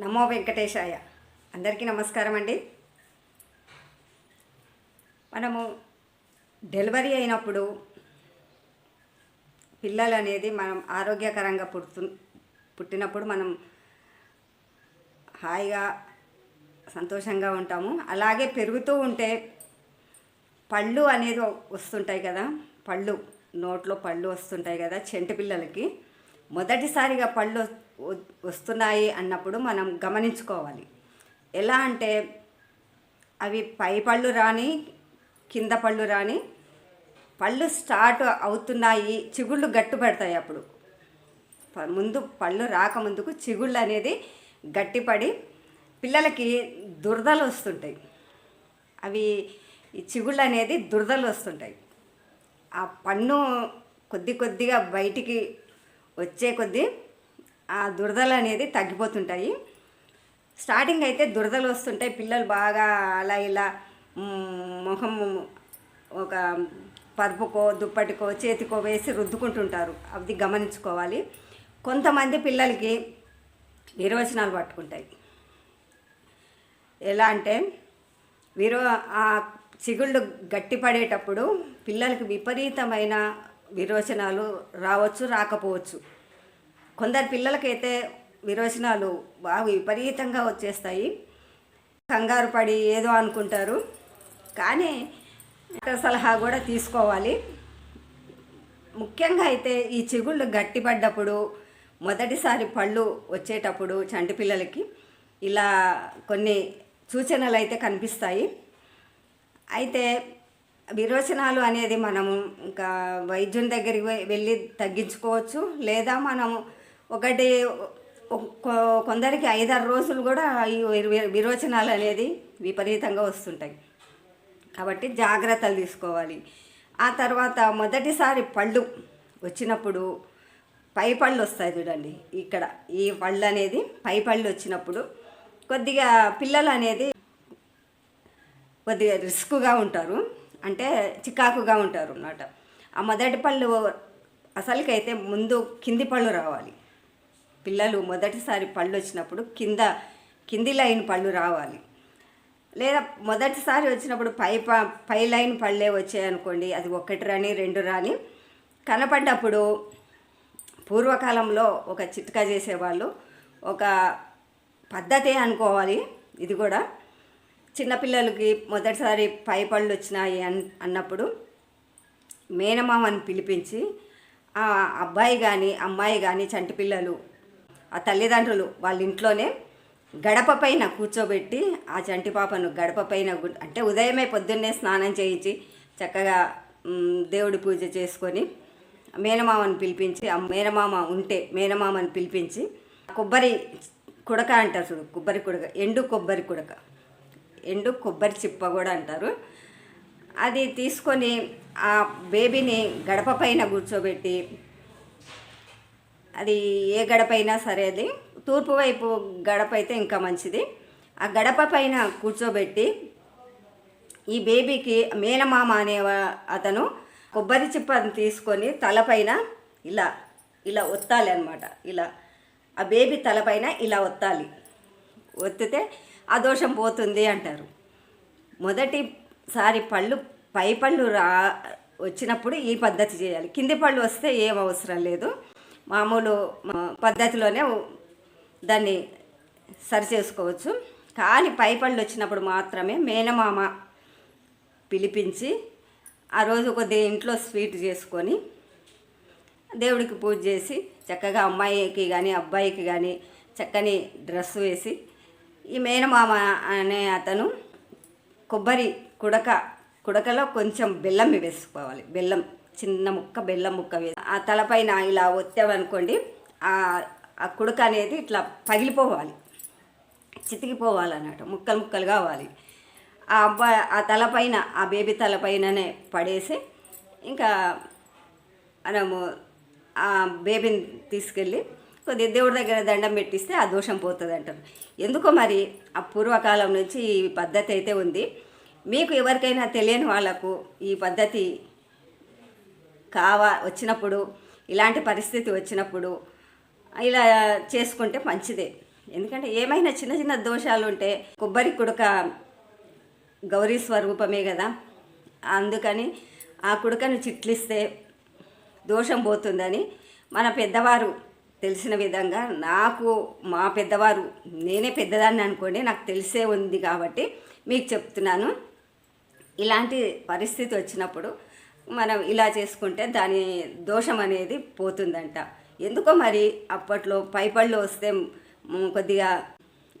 నమో వెంకటేశాయ. అందరికీ నమస్కారం అండి. మనము డెలివరీ అయినప్పుడు పిల్లలు అనేది మనం ఆరోగ్యకరంగా పుట్టు పుట్టినప్పుడు మనం హాయిగా సంతోషంగా ఉంటాము. అలాగే పెరుగుతూ ఉంటే పళ్ళు అనేది వస్తుంటాయి కదా. పళ్ళు నోట్లో పళ్ళు వస్తుంటాయి కదా చెంటి పిల్లలకి. మొదటిసారిగా పళ్ళు వస్తున్నాయి అన్నప్పుడు మనం గమనించుకోవాలి. ఎలా అంటే అవి పై పళ్ళు రాని కింద పళ్ళు రాని పళ్ళు స్టార్ట్ అవుతున్నాయి చిగుళ్ళు గట్టుపడతాయి అప్పుడు. ముందు పళ్ళు రాకముందుకు చిగుళ్ళు అనేది గట్టిపడి పిల్లలకి దురదలు వస్తుంటాయి. అవి ఈ చిగుళ్ళు అనేది దురదలు వస్తుంటాయి. ఆ పన్ను కొద్ది కొద్దిగా బయటికి వచ్చే కొద్దీ ఆ దురదలు అనేది తగ్గిపోతుంటాయి. స్టార్టింగ్ అయితే దురదలు వస్తుంటాయి. పిల్లలు బాగా అలా ఇలా ముఖం ఒక పరుపుకో దుప్పటికో చేతికో వేసి రుద్దుకుంటుంటారు. అది గమనించుకోవాలి. కొంతమంది పిల్లలకి విరోచనాలు పట్టుకుంటాయి. ఎలా అంటే విరో ఆ చిగుళ్ళు గట్టిపడేటప్పుడు పిల్లలకి విపరీతమైన విరోచనాలు రావచ్చు రాకపోవచ్చు. కొందరు పిల్లలకైతే విరోచనాలు బాగా విపరీతంగా వచ్చేస్తాయి. కంగారు పడి ఏదో అనుకుంటారు. కానీ డాక్టర్ సలహా కూడా తీసుకోవాలి. ముఖ్యంగా అయితే ఈ చిగుళ్ళు గట్టిపడ్డప్పుడు మొదటిసారి పళ్ళు వచ్చేటప్పుడు చంటి పిల్లలకి ఇలా కొన్ని సూచనలు అయితే కనిపిస్తాయి. అయితే విరోచనాలు అనేది మనము ఇంకా వైద్యుని దగ్గరికి వెళ్ళి తగ్గించుకోవచ్చు. లేదా మనము ఒకటి కొ- కొందరికి ఐదారు రోజులు కూడా ఈ విరోచనాలు అనేది విపరీతంగా వస్తుంటాయి. కాబట్టి జాగ్రత్తలు తీసుకోవాలి. ఆ తర్వాత మొదటిసారి పళ్ళు వచ్చినప్పుడు పై పళ్ళు వస్తాయి చూడండి. ఇక్కడ ఈ పళ్ళు అనేది పై పళ్ళు వచ్చినప్పుడు కొద్దిగా పిల్లలు అనేది కొద్దిగా రిస్క్గా ఉంటారు. అంటే చికాకుగా ఉంటారు అన్నమాట. ఆ మొదటి పళ్ళు అసలుకైతే ముందు కింది పళ్ళు రావాలి. పిల్లలు మొదటిసారి పళ్ళు వచ్చినప్పుడు కింద కింది లైన్ పళ్ళు రావాలి. లేదా మొదటిసారి వచ్చినప్పుడు పై ప- పై లైన్ పళ్ళే వచ్చాయనుకోండి అది ఒకటి రాని రెండు రాని కనపడ్డప్పుడు పూర్వకాలంలో ఒక చిట్కా చేసేవాళ్ళు ఒక పద్ధతే అనుకోవాలి ఇది కూడా. చిన్నపిల్లలకి మొదటిసారి పై పళ్ళు వచ్చినాయి అన్ అన్నప్పుడు మేనమామని పిలిపించి ఆ అబ్బాయి కానీ అమ్మాయి కానీ చంటి పిల్లలు ఆ తల్లిదండ్రులు వాళ్ళ ఇంట్లోనే గడప పైన కూర్చోబెట్టి ఆ చంటి పాపను గడప పైన అంటే ఉదయమే పొద్దున్నే స్నానం చేయించి చక్కగా దేవుడి పూజ చేసుకొని మేనమామని పిలిపించి ఆ మేనమామ ఉంటే మేనమామని పిలిపించి కొబ్బరి కుడక అంటారు చూడు కొబ్బరి కుడక ఎండు కొబ్బరి కుడక. ఎండు కొబ్బరి చిప్ప కూడా అంటారు. అది తీసుకొని ఆ బేబీని గడప పైన కూర్చోబెట్టి అది ఏ గడప అయినా సరే అది. తూర్పు వైపు గడప అయితే ఇంకా మంచిది. ఆ గడప పైన కూర్చోబెట్టి ఈ బేబీకి మేనమామ అనే అతను కొబ్బరి చిప్పని తీసుకొని తలపైన ఇలా ఇలా ఒత్తాలి అనమాట ఇలా ఆ బేబీ తలపైన ఇలా ఒత్తాలి. ఒత్తితే ఆ దోషం పోతుంది అంటారు. మొదటిసారి పళ్ళు పై పళ్ళు రా వచ్చినప్పుడు ఈ పద్ధతి చేయాలి. కింది పళ్ళు వస్తే ఏం అవసరం లేదు. మామూలు పద్ధతిలోనే దాన్ని సరి చేసుకోవచ్చు. కానీ పై పళ్ళు వచ్చినప్పుడు మాత్రమే మేనమామ పిలిపించి ఆ రోజు కొద్దిగా ఇంట్లో స్వీట్ చేసుకొని దేవుడికి పూజ చేసి చక్కగా అమ్మాయికి కానీ అబ్బాయికి కానీ చక్కని డ్రెస్ వేసి ఈ మేనమామ అనే అతను కొబ్బరి కుడక కుడకలో కొంచెం బెల్లం వేసుకోవాలి. బెల్లం. చిన్న ముక్క బెల్లం ముక్క వేసి ఆ తలపైన ఇలా ఒత్తామనుకోండి ఆ ఆ అనేది ఇట్లా పగిలిపోవాలి. చితికిపోవాలన్నట్టు ముక్కలు ముక్కలు కావాలి ఆ అబ్బాయి ఆ తలపైన ఆ బేబీ తలపైననే పడేసి ఇంకా మనము ఆ బేబీని తీసుకెళ్ళి కొద్దిగా దేవుడి దగ్గర దండం పెట్టిస్తే ఆ దోషం పోతుంది అంటారు ఎందుకో మరి ఆ పూర్వకాలం నుంచి ఈ పద్ధతి అయితే ఉంది. మీకు ఎవరికైనా తెలియని వాళ్ళకు ఈ పద్ధతి కావా వచ్చినప్పుడు ఇలాంటి పరిస్థితి వచ్చినప్పుడు ఇలా చేసుకుంటే మంచిదే. ఎందుకంటే ఏమైనా చిన్న చిన్న దోషాలు ఉంటే కొబ్బరి కుడక గౌరీ స్వరూపమే కదా. అందుకని ఆ కుడకను చిట్లిస్తే దోషం పోతుందని మన పెద్దవారు తెలిసిన విధంగా నాకు మా పెద్దవారు నేనే పెద్దదాన్ని అనుకోండి నాకు తెలిసే ఉంది కాబట్టి మీకు చెప్తున్నాను. ఇలాంటి పరిస్థితి వచ్చినప్పుడు మనం ఇలా చేసుకుంటే దాని దోషం అనేది పోతుందంట. ఎందుకో మరి అప్పట్లో పైపళ్ళు వస్తే కొద్దిగా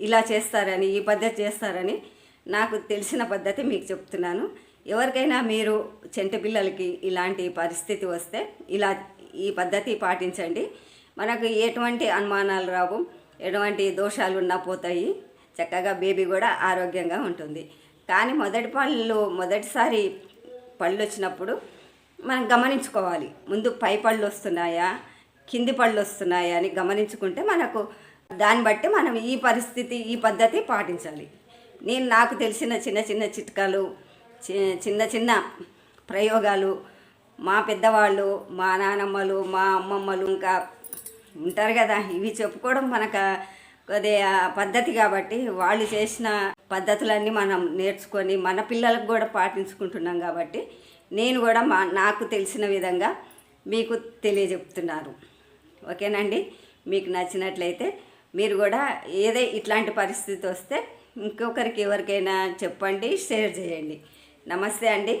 ఇలా చేస్తారని ఈ పద్ధతి చేస్తారని నాకు తెలిసిన పద్ధతి మీకు చెప్తున్నాను. ఎవరికైనా మీరు చెంట పిల్లలకి ఇలాంటి పరిస్థితి వస్తే ఇలా ఈ పద్ధతి పాటించండి. మనకు ఎటువంటి అనుమానాలు రావు ఎటువంటి దోషాలు ఉన్నా పోతాయి. చక్కగా బేబీ కూడా ఆరోగ్యంగా ఉంటుంది. కానీ మొదటి పళ్ళు మొదటిసారి పళ్ళు వచ్చినప్పుడు మనం గమనించుకోవాలి. ముందు పై పళ్ళు వస్తున్నాయా? కింది పళ్ళు వస్తున్నాయా అని గమనించుకుంటే మనకు దాన్ని బట్టి మనం ఈ పరిస్థితి ఈ పద్ధతి పాటించాలి. నేను నాకు తెలిసిన చిన్న చిన్న చిట్కాలు చి- చిన్న చిన్న ప్రయోగాలు. మా పెద్దవాళ్ళు మా నానమ్మలు మా అమ్మమ్మలు ఇంకా ఉంటారు కదా ఇవి చెప్పుకోవడం మనకు కొద్దిగా పద్ధతి కాబట్టి వాళ్ళు చేసిన పద్ధతులన్నీ మనం నేర్చుకొని మన పిల్లలకు కూడా పాటించుకుంటున్నాం కాబట్టి నేను కూడా మా నాకు తెలిసిన విధంగా మీకు తెలియజెప్తున్నాను ఓకేనండి? మీకు నచ్చినట్లయితే మీరు కూడా ఏదే ఇట్లాంటి పరిస్థితి వస్తే ఇంకొకరికి ఎవరికైనా చెప్పండి షేర్ చేయండి. నమస్తే అండి.